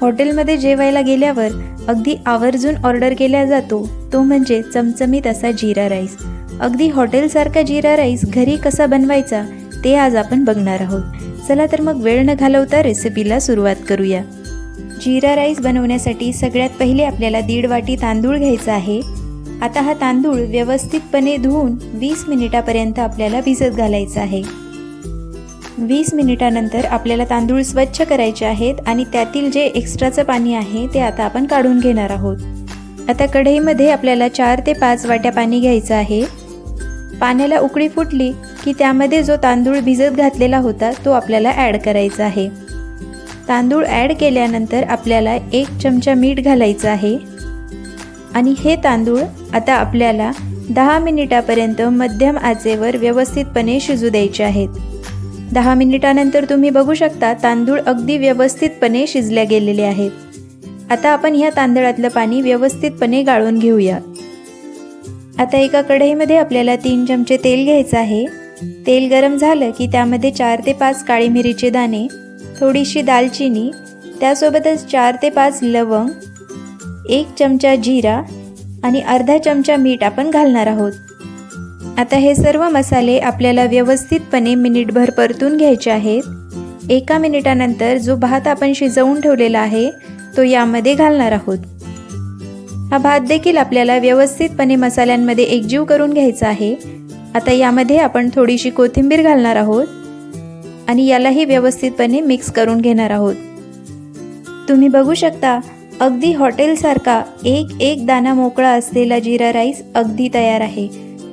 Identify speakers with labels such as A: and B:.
A: हॉटेलमध्ये जेवायला गेल्यावर अगदी आवर्जून ऑर्डर केला जातो. तो म्हणजे चमचमीत असा जिरा राईस. अगदी हॉटेलसारखा जिरा राईस घरी कसा बनवायचा ते आज आपण बघणार आहोत. चला तर मग वेळ न घालवता रेसिपीला सुरुवात करूया. जिरा राईस बनवण्यासाठी सगळ्यात पहिले आपल्याला दीड वाटी तांदूळ घ्यायचा आहे. आता हा तांदूळ व्यवस्थितपणे धुवून वीस मिनिटापर्यंत आपल्याला भिजत घालायचा आहे. वीस मिनिटानंतर आपल्याला तांदूळ स्वच्छ करायचे आहेत आणि त्यातील जे एक्स्ट्राचं पाणी आहे ते आता आपण काढून घेणार आहोत. आता कढईमध्ये आपल्याला चार ते पाच वाट्या पाणी घ्यायचं आहे. पाण्याला उकळी फुटली की त्यामध्ये जो तांदूळ भिजत घातलेला होता तो आपल्याला ॲड करायचा आहे. तांदूळ ॲड केल्यानंतर आपल्याला एक चमचा मीठ घालायचं आहे. आणि हे तांदूळ आता आपल्याला दहा मिनिटापर्यंत मध्यम आचेवर व्यवस्थितपणे शिजू द्यायचे आहेत. दहा मिनिटानंतर तुम्ही बघू शकता तांदूळ अगदी व्यवस्थितपणे शिजल्या गेलेले आहेत. आता आपण ह्या तांदळातलं पाणी व्यवस्थितपणे गाळून घेऊया. आता एका कढईमध्ये आपल्याला तीन चमचे तेल घ्यायचं आहे. तेल गरम झालं की त्यामध्ये चार ते पाच काळी मिरीचे दाणे थोडीशी दालचिनी त्यासोबतच चार ते पाच लवंग एक चमचा जिरा आणि अर्धा चमचा मीठ आपण घालणार आहोत. आता हे सर्व मसाले आपल्याला व्यवस्थितपणे मिनिटभर परतून घ्यायचे आहेत. एका मिनिटानंतर जो भात आपण शिजवून ठेवलेला आहे तो यामध्ये घालणार आहोत. हा भात देखील आपल्याला व्यवस्थितपणे मसाल्यांमध्ये एकजीव करून घ्यायचा आहे. आता यामध्ये आपण थोडीशी कोथिंबीर घालणार आहोत आणि यालाही व्यवस्थितपणे मिक्स करून घेणार आहोत. तुम्ही बघू शकता अगदी हॉटेलसारखा एक एक दाना मोकळा असलेला जिरा राईस अगदी तयार आहे.